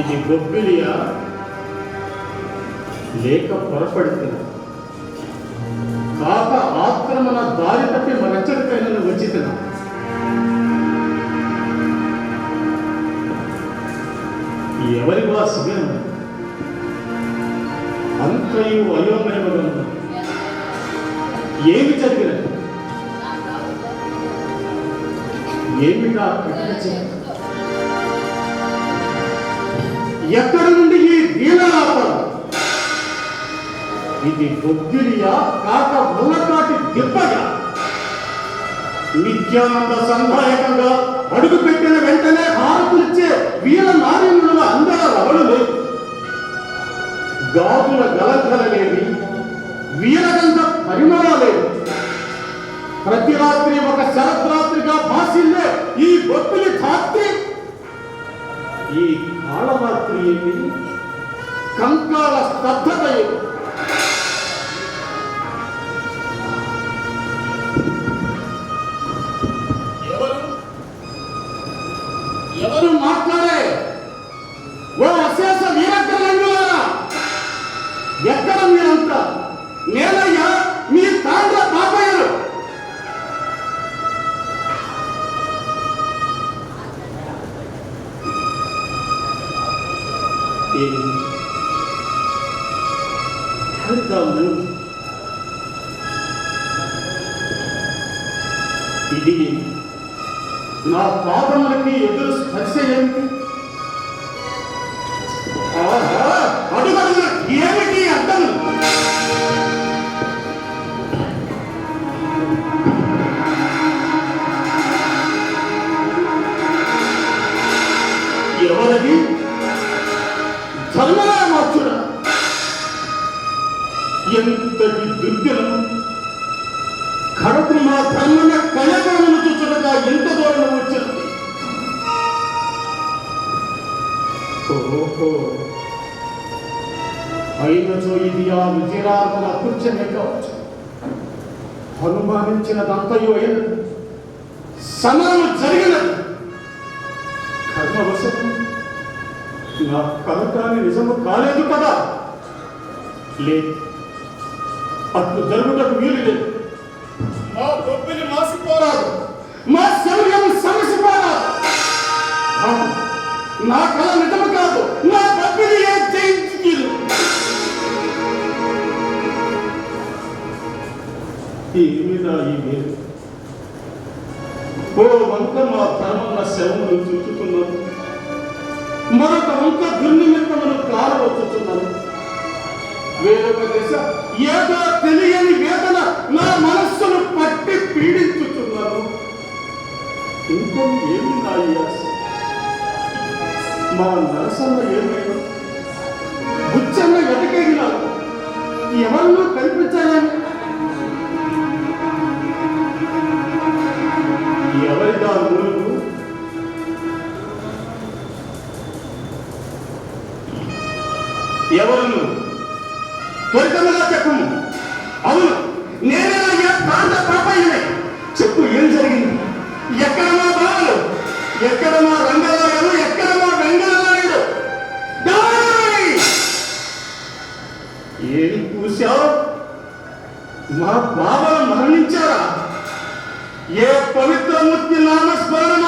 ఇది బొబ్బిలియా లేక పొరపడుతుంది. కాక ఆక్రమణ దారి తప్పి మరెచ్చడికైనా వచ్చిన ఎవరి వాసుగా అంతయు అయోమయముగా ఏమి జరిగినది? ఏమిటా? ప్రకటన ఎక్కడి నుండి ఈ దీనాలాపన ఇది బొగ్గిలియా కాక ముల్లకాటి దిబ్బగా? నిత్యానంద సంధాయకంగా అడుగు పెట్టిన వెంటనే హారతులిచ్చే వీర నారాయణుల అందర రవలు గాజుల గలగలలేవి వీరగంధ పరిమళాలేవి ప్రతి రాత్రి ఒక శరద్రాత్రిగా భాషిల్లే ఈ బొత్తులి ధాత్రి. ఈ కాళరాత్రి ఏమి కంకాల స్తబ్దత ఏమి ఎవరు మాట్లాడే? ఓ అశేష వీరగ్రహంగులారా ఎక్కడ మీరంతా? నేనయ్యా కడపు మా ధర్మన కళగాలను చూచుటగా ఎంత దూరం వచ్చింది ఓహో. అయినచో ఇది ఆ విజయరాజుల అకృత్యమే కావచ్చు అనుమానించినదంతయో అయినది సమానం జరిగినది కర్మవశం నా కలకాన్ని నిజము కాలేదు కదా? లేదు. అట్లు జరుగుటకు వీలు లేదు. మా గొప్పని మాసిపోరాదు మా శౌర్యం సమసిపోరాదు అవును, నా కళ నిజము కాదు నా గొప్పని ఏ జయించి ఏమిరా ఈ మీరు ఓ వంక మా ధర్మన్న శవమును చూచుతున్నాను మరొక వంక కారవచ్చుతున్నాను వేరొక దిశ ఏదో తెలియని వేదన నా మనస్సును పట్టి పీడించుతున్నాను ఇంకా ఏమి నా ఆశ మా నరసన్న ఏమైనా? బుచ్చన్న వెతకేగినాను ఎవరినో కల్పించాలని ఎవరిదా నువ్వు ఎవరు త్వరితంగా చెప్పు. చెప్పము అవును నేనేనయ్యా ప్రాంత పాపయ్యనే చెప్పు ఏం జరిగింది? ఎక్కడ మా బావలు ఎక్కడ మా రంగరాయలు ఎక్కడ మా వెంగళరాయుడు ఏం చూశావు? మా బావలు మరణించారా? ఏ పవిత్రమూర్తి నామస్మరణ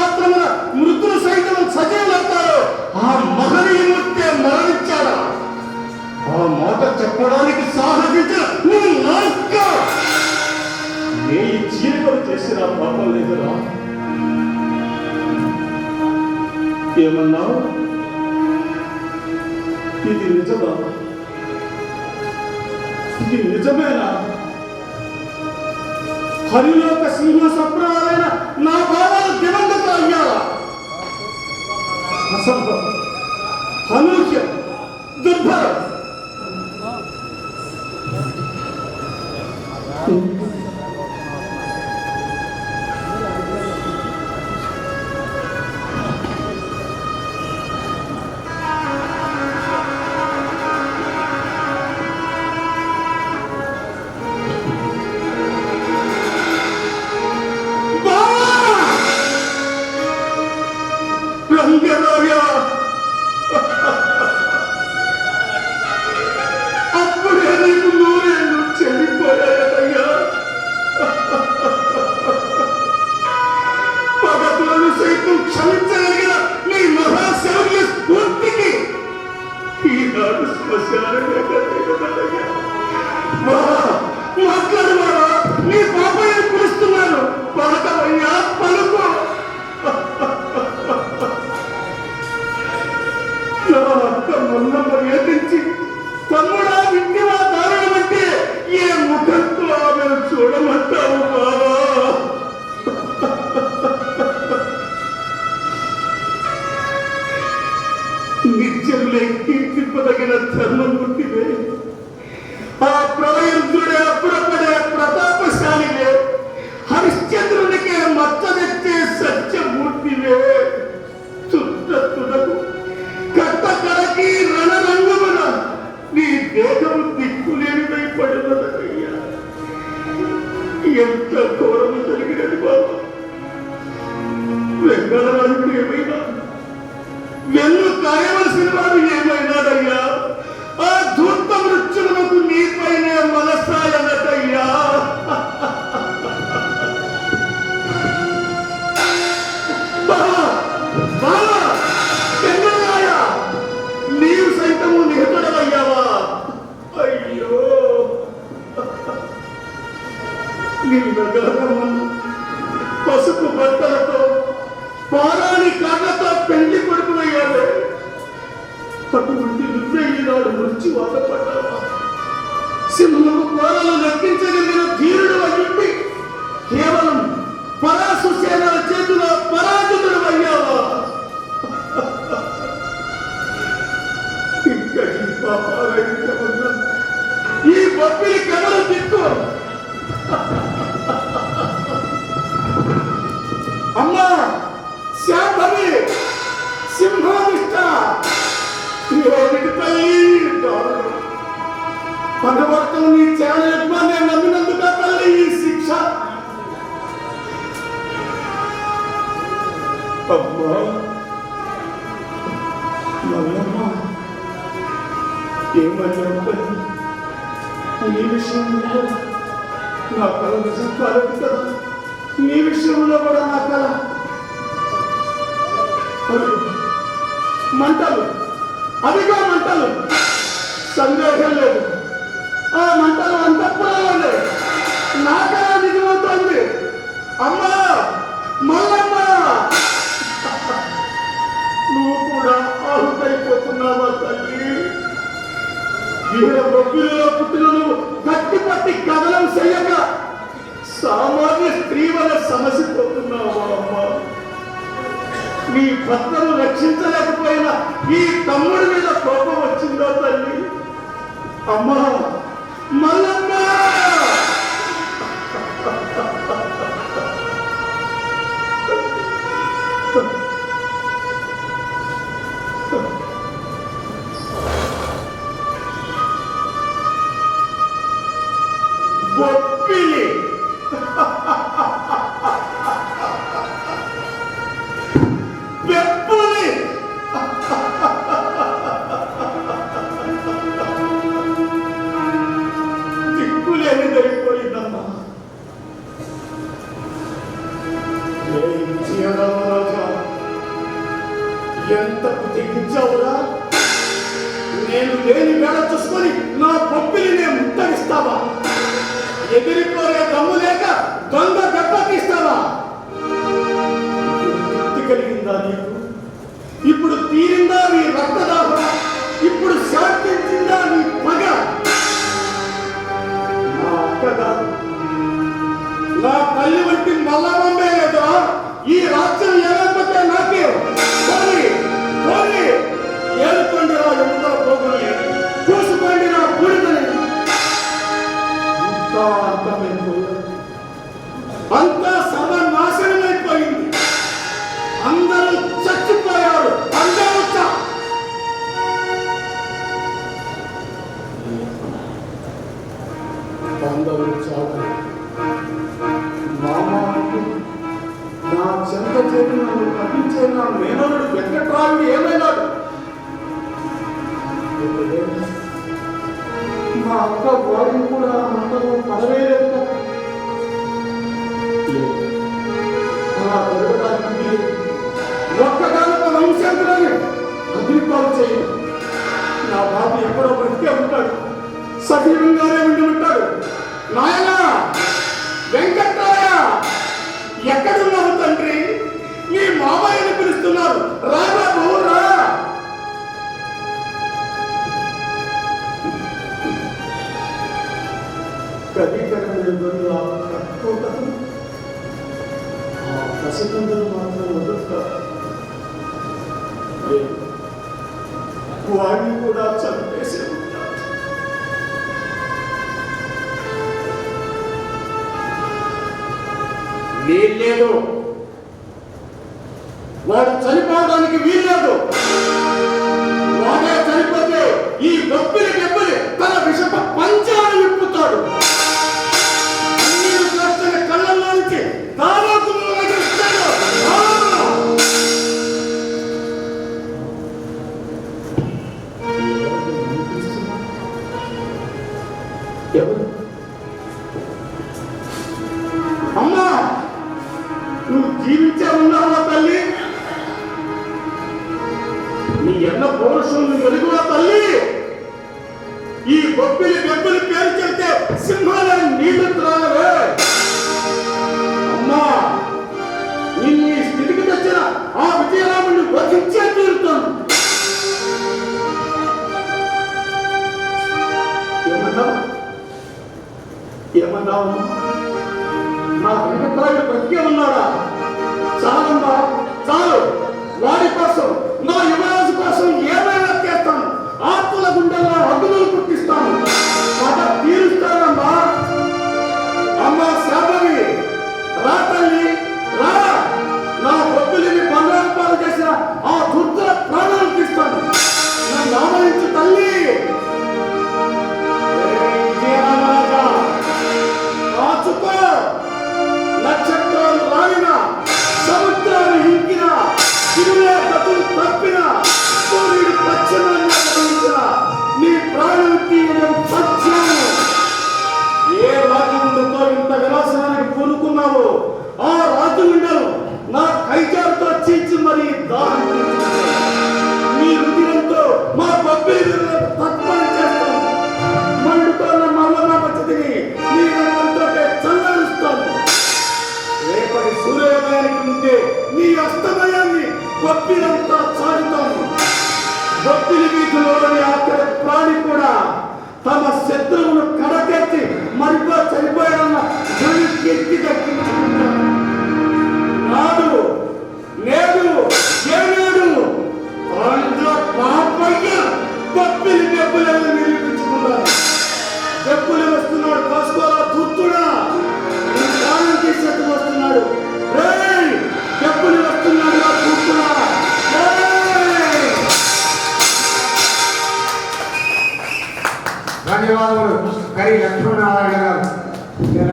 ఏమన్నావు? ఇది నిజమా? ఇది నిజమేనా? హరిలోక సింహ సంప్రదాయన నా భావాలు దివంగత అయ్యారా అసంభవం. అనూహ్యం. దుర్భరం. ఈనాడు శ్మశానం మాట్లాడు మావా నీ పాపయ్యను పిలుస్తున్నాను పలకవయ్యా పలుకో నా అక్క మొన్న కీర్తింపదగిన ధర్మమూర్తివే. నగరమును పసుపు బట్టలతో పారాణి కాళ్ళతో పెళ్ళి కొడుకునయ్యాడు అటువంటి నువ్వే ఈనాడు మృత్యు బాధపడ్డావా సింహము కోరలు నక్కించగలిగిన ధీరుడు అయ్యుండి కేవలం పరాసు సేనల చేతిలో పరాజితుడు అయ్యావా? ఇంకా ఈ పాపాలు ఈ బొప్పిలి నల్లమ్మ ఏమయ్యావు తల్లి ఈ విషయంలో నా కళ నిజం కాలేదు కదా నీ విషయంలో కూడా నా కళ మంటలు అదిగో మంటలు సందేహం లేదు ఆ మంటలు అంతఃపురంలోనే. నా కళ నిజమవుతోంది. అమ్మా! రక్షించలేకపోయిన ఈ తమ్ముడి మీద కోపం వచ్చిందో తల్లి? అమ్మ ఇప్పుడు తీరిందా నీ రక్తదాహ? ఇప్పుడు శాంతించిందా నీ పగ? నా అక్కగా నా తల్లి వంటి మల్లమ్మే లేదా? ఈ రాజ్యం ఏమైపోతే నాకే? పోనీ పోనీ. ఏలుకోండి రా ఎముకల పోగుని చూసుకోండి నా బూడిదని. ఇంకా అర్థమైపోయింది కవికరణ లేదని ఆ కట్టుకోటను ఆ పసికందులు మాత్రం వదులుతారు లేదు. వాడిని కూడా చంపేసే ఉంటారు. లేదు వాడు చనిపోవడానికి వీల్లేదు. జీవించే ఉన్నావా తల్లి? నీ ఎన్న పౌరుషం వెలుగువా తల్లి? ఈ బొబ్బిలి బెబ్బిలి పేరు చెప్తే సింహాల నీళ్ళు త్రాగవే అమ్మా నిన్ను ఈ స్థితికి తెచ్చిన ఆ విజయరాముని వధించే తీరుతాను ఏమన్నావు ఏమన్నావు నా వెంకటరాయుడు బ్రతికే ఉన్నాడా? చాలమ్మా చాలు. వాడి కోసం ఉంటే నీ అస్తమయాన్ని బొబ్బిలంతా చాటుతాను. బొబ్బిలి వీధిలోని అక్కడ ప్రాణి కూడా తమ శత్రువును కడకెత్తి మరిపో చనిపోయాడన్న ధ్వని కీర్తి దక్కించుకుంటాను